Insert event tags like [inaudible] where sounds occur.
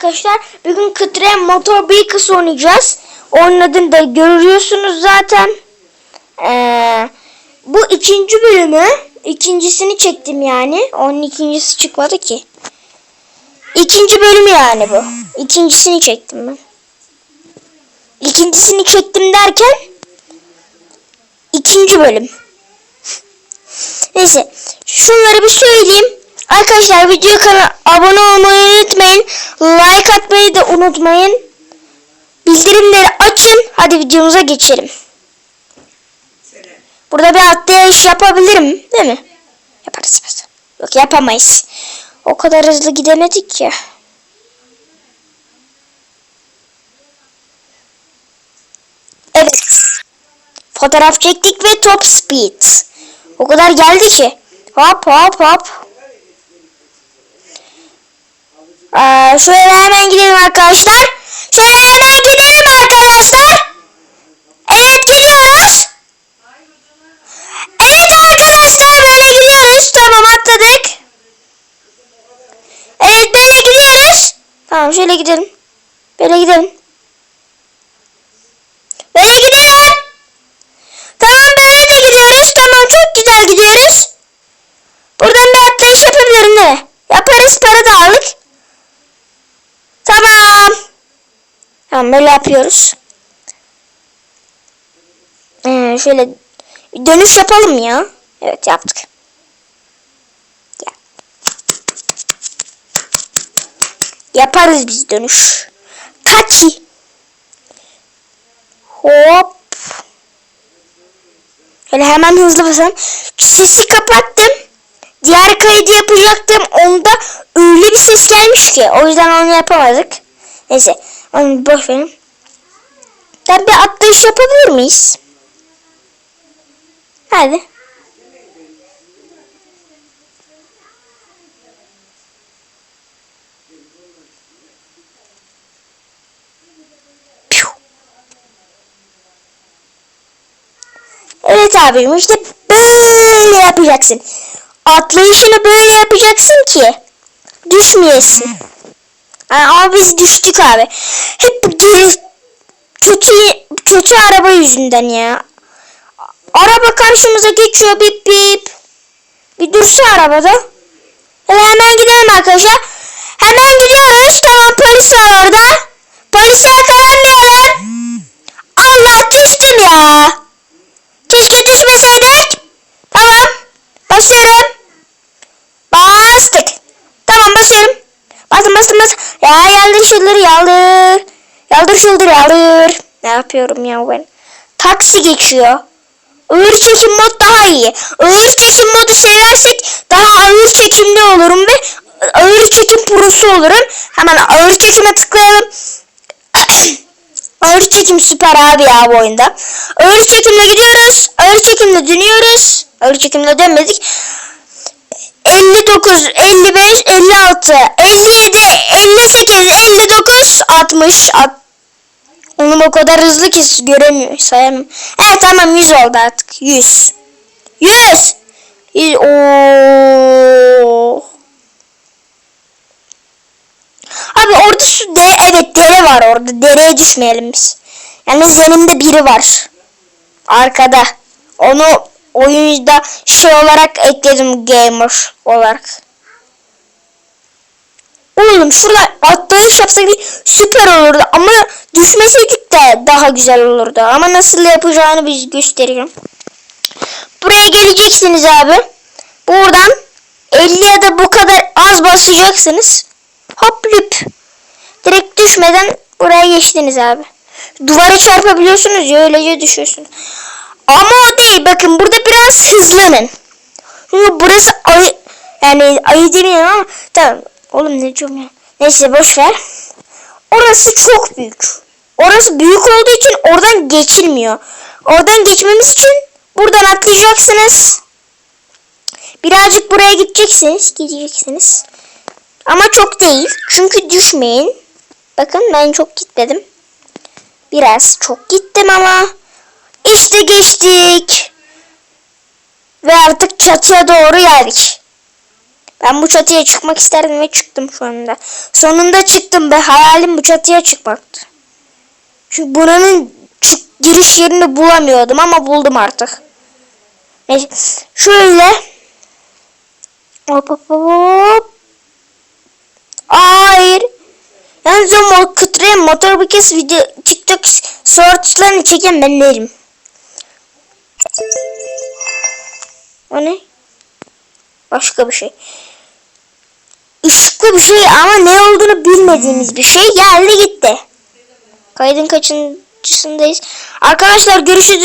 Arkadaşlar bugün Kıtre Motor Bikers oynayacağız. Onun adını da görüyorsunuz zaten. Ee, bu ikinci bölümü. ikincisini çektim yani. Onun ikincisi çıkmadı ki. İkinci bölümü yani bu. İkincisini çektim ben. İkincisini çektim derken ikinci bölüm. Neyse şunları bir söyleyeyim. Arkadaşlar videoya kana- abone olmayı unutmayın. Like atmayı da unutmayın. Bildirimleri açın. Hadi videomuza geçelim. Burada bir atlayış yapabilirim değil mi? Yaparız. Yok yapamayız. O kadar hızlı gidemedik ki. Evet. Fotoğraf çektik ve top speed. O kadar geldi ki. Hop hop hop. Ee, şöyle hemen gidelim arkadaşlar. Şöyle hemen gidelim arkadaşlar. Evet gidiyoruz. Evet arkadaşlar böyle gidiyoruz. Tamam atladık. Evet böyle gidiyoruz. Tamam şöyle gidelim. Böyle gidelim. Böyle gidelim. Tamam böyle de gidiyoruz. Tamam çok güzel gidiyoruz. Buradan bir atlayış yapabilirim değil mi? Yaparız para da aldık. Tamam. Tamam böyle yapıyoruz. Ee, şöyle dönüş yapalım ya. Evet yaptık. Ya. Yaparız biz dönüş. Kaçı. Hop. Şöyle hemen hızlı basalım. Sesi kapattım. Diğer kaydı yapacaktım. Onda öyle bir ses gelmiş ki. O yüzden onu yapamadık. Neyse. Onu boş verin. Bir atlayış yapabilir miyiz? Hadi. Evet abim işte böyle yapacaksın. Atlayışını böyle yapacaksın ki düşmeyesin. Yani ama biz düştük abi. Hep geri kötü kötü araba yüzünden ya. Araba karşımıza geçiyor bip bip. Bir dursa arabada. Hele hemen gidelim arkadaşlar. Hemen gidiyoruz. Tamam polis var orada. Polise yakalanmayalım. Allah düştüm ya. Keşke düşmeseydik. Tamam. Basıyorum. Bastık. Tamam basıyorum. Bastım bastım. Ya yaldır şıldır yaldır. Yaldır şıldır yaldır. Ne yapıyorum ya ben? Taksi geçiyor. Ağır çekim mod daha iyi. Ağır çekim modu seversek daha ağır çekimli olurum ve ağır çekim prosu olurum. Hemen ağır çekime tıklayalım. [clears throat] ağır çekim süper abi ya bu oyunda. Ağır çekimle gidiyoruz. Ağır çekimle dönüyoruz. Ağır çekimle dönmedik. 59, 55, 56, 57, 58, 59, 60, 60. Oğlum o kadar hızlı ki göremiyor, sayamam. Evet tamam 100 oldu artık. 100. 100. 100. Oo. Abi orada su de evet dere var orada. Dereye düşmeyelim biz. Yani yanımda biri var. Arkada. Onu oyunda şey olarak ekledim gamer olarak. Oğlum şurada atlayış yapsak süper olurdu ama düşmeseydik de daha güzel olurdu. Ama nasıl yapacağını biz gösteriyorum. Buraya geleceksiniz abi. Buradan 50 ya da bu kadar az basacaksınız. Hop lüp. Direkt düşmeden buraya geçtiniz abi. Duvara çarpabiliyorsunuz ya öylece düşüyorsunuz. Ama o değil bakın burada biraz hızlanın. Çünkü burası ayı yani ayı demiyorum ama tamam oğlum ne diyorum ya. Neyse boş ver. Orası çok büyük. Orası büyük olduğu için oradan geçilmiyor. Oradan geçmemiz için buradan atlayacaksınız. Birazcık buraya gideceksiniz. Gideceksiniz. Ama çok değil. Çünkü düşmeyin. Bakın ben çok gitmedim. Biraz çok gittim ama. İşte geçtik. Ve artık çatıya doğru geldik. Ben bu çatıya çıkmak isterdim ve çıktım şu anda. Sonunda çıktım be. Hayalim bu çatıya çıkmaktı. Çünkü buranın çık giriş yerini bulamıyordum ama buldum artık. Neyse. Şöyle. Hop hop hop. Hayır. Yalnız o kıtraya motor bir kez video TikTok shortslarını çeken ben değilim. O ne? Başka bir şey. Işıklı bir şey ama ne olduğunu bilmediğimiz bir şey geldi gitti. Kaydın kaçıncısındayız? Arkadaşlar görüşürüz.